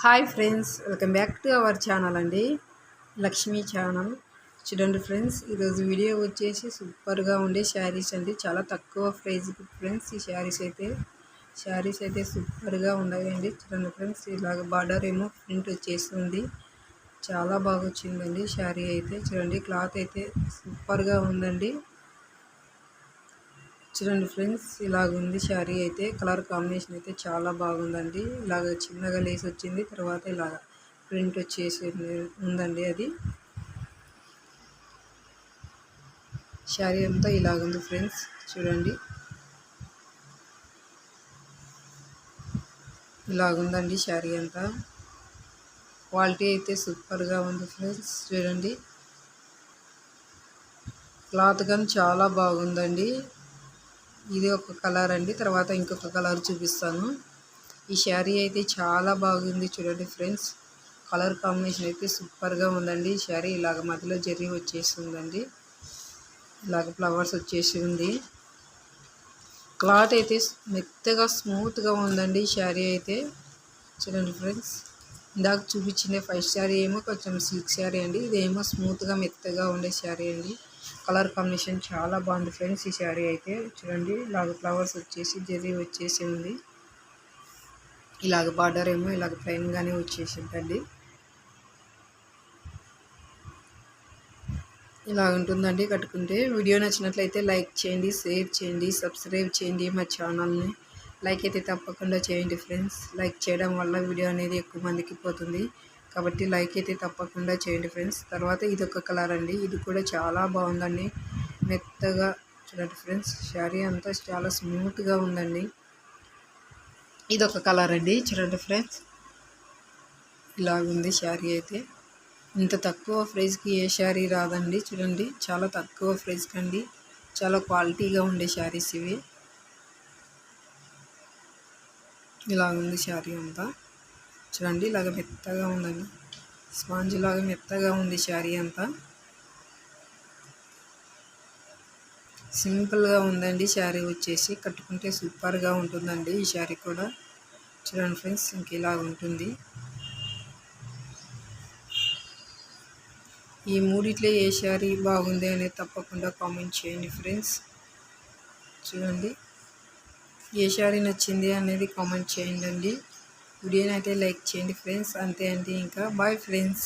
Hi friends welcome back to our channel అండి. Lakshmi channel. చూడండి friends ఈరోజు వీడియో వచ్చేసి సూపర్గా ఉండే శారీస్ అండి. చాలా తక్కువ ప్రైజ్కి ఫ్రెండ్స్ ఈ శారీస్ అయితే శారీస్ అయితే సూపర్గా ఉన్నాయండి. చూడండి ఫ్రెండ్స్ ఇలాగ బార్డర్ ఏమో ప్రింట్ వచ్చేస్తుంది చాలా బాగా వచ్చిందండి శారీ అయితే. చూడండి క్లాత్ అయితే సూపర్గా ఉందండి. చూడండి ఫ్రెండ్స్ ఇలాగుంది శారీ అయితే కలర్ కాంబినేషన్ అయితే చాలా బాగుందండి. ఇలాగ చిన్నగా లేసి వచ్చింది తర్వాత ఇలాగ ప్రింట్ వచ్చేసి ఉందండి అది. శారీ అంతా ఇలాగుంది ఫ్రెండ్స్ చూడండి. ఇలాగుందండి శారీ అంతా. క్వాలిటీ అయితే సూపర్గా ఉంది ఫ్రెండ్స్ చూడండి. క్లాత్ కానీ చాలా బాగుందండి. ఇది ఒక కలర్ అండి. తర్వాత ఇంకొక కలర్ చూపిస్తాను. ఈ శారీ అయితే చాలా బాగుంది చూడండి ఫ్రెండ్స్. కలర్ కాంబినేషన్ అయితే సూపర్గా ఉందండి. ఈ శారీ ఇలాగ మధ్యలో జర్రీ వచ్చేసి ఉందండి ఇలాగ ఫ్లవర్స్ వచ్చేసి ఉంది. క్లాత్ అయితే మెత్తగా స్మూత్గా ఉందండి ఈ శారీ అయితే. చూడండి ఫ్రెండ్స్. ఇందాక చూపించిన ఫస్ట్ శారీ ఏమో కొంచెం సిల్క్ శారీ అండి. ఇదేమో స్మూత్గా మెత్తగా ఉండే శారీ అండి. కలర్ కాంబినేషన్ చాలా బాగుంది ఫ్రెండ్స్ ఈ శారీ అయితే. చూడండి ఇలాగ ఫ్లవర్స్ వచ్చేసి జరీ వచ్చేసి ఉంది. ఇలాగ బార్డర్ ఏమో ఇలాగ ప్లెయిన్గానే వచ్చేసిందండి. ఇలా ఉంటుందండి కట్టుకుంటే. వీడియో నచ్చినట్లయితే లైక్ చేయండి షేర్ చేయండి సబ్స్క్రైబ్ చేయండి మా ఛానల్ని. లైక్ అయితే తప్పకుండా చేయండి ఫ్రెండ్స్. లైక్ చేయడం వల్ల వీడియో అనేది ఎక్కువ మందికి పోతుంది. కాబట్టి లైక్ అయితే తప్పకుండా చేయండి ఫ్రెండ్స్. తర్వాత ఇది ఒక కలర్ అండి. ఇది కూడా చాలా బాగుందండి. మెత్తగా చూడండి ఫ్రెండ్స్. శారీ అంతా చాలా స్మూత్గా ఉందండి. ఇది ఒక కలర్ అండి. చూడండి ఫ్రెండ్స్. ఇలాగుంది శారీ అయితే. ఇంత తక్కువ ప్రైస్కి ఏ శారీ రాదండి. చూడండి. చాలా తక్కువ ప్రైస్కి అండి చాలా క్వాలిటీగా ఉండే శారీస్ ఇవి. ఇలా ఉంది శారీ అంతా. చూడండి ఇలాగ మెత్తగా ఉందండి. స్పాంజ్ లాగా మెత్తగా ఉంది శారీ అంతా. సింపుల్గా ఉందండి శారీ వచ్చేసి. కట్టుకుంటే సూపర్గా ఉంటుందండి ఈ శారీ కూడా. చూడండి ఫ్రెండ్స్ ఇంక ఇలా ఉంటుంది. ఈ మూడిట్లో ఏ శారీ బాగుంది అనేది తప్పకుండా కామెంట్ చేయండి ఫ్రెండ్స్. చూడండి. ఏ శారీ నచ్చింది అనేది కామెంట్ చేయండి అండి వీడియోని అయితే లైక్ చేయండి ఫ్రెండ్స్. అంతే అండి ఇంకా. Bye friends.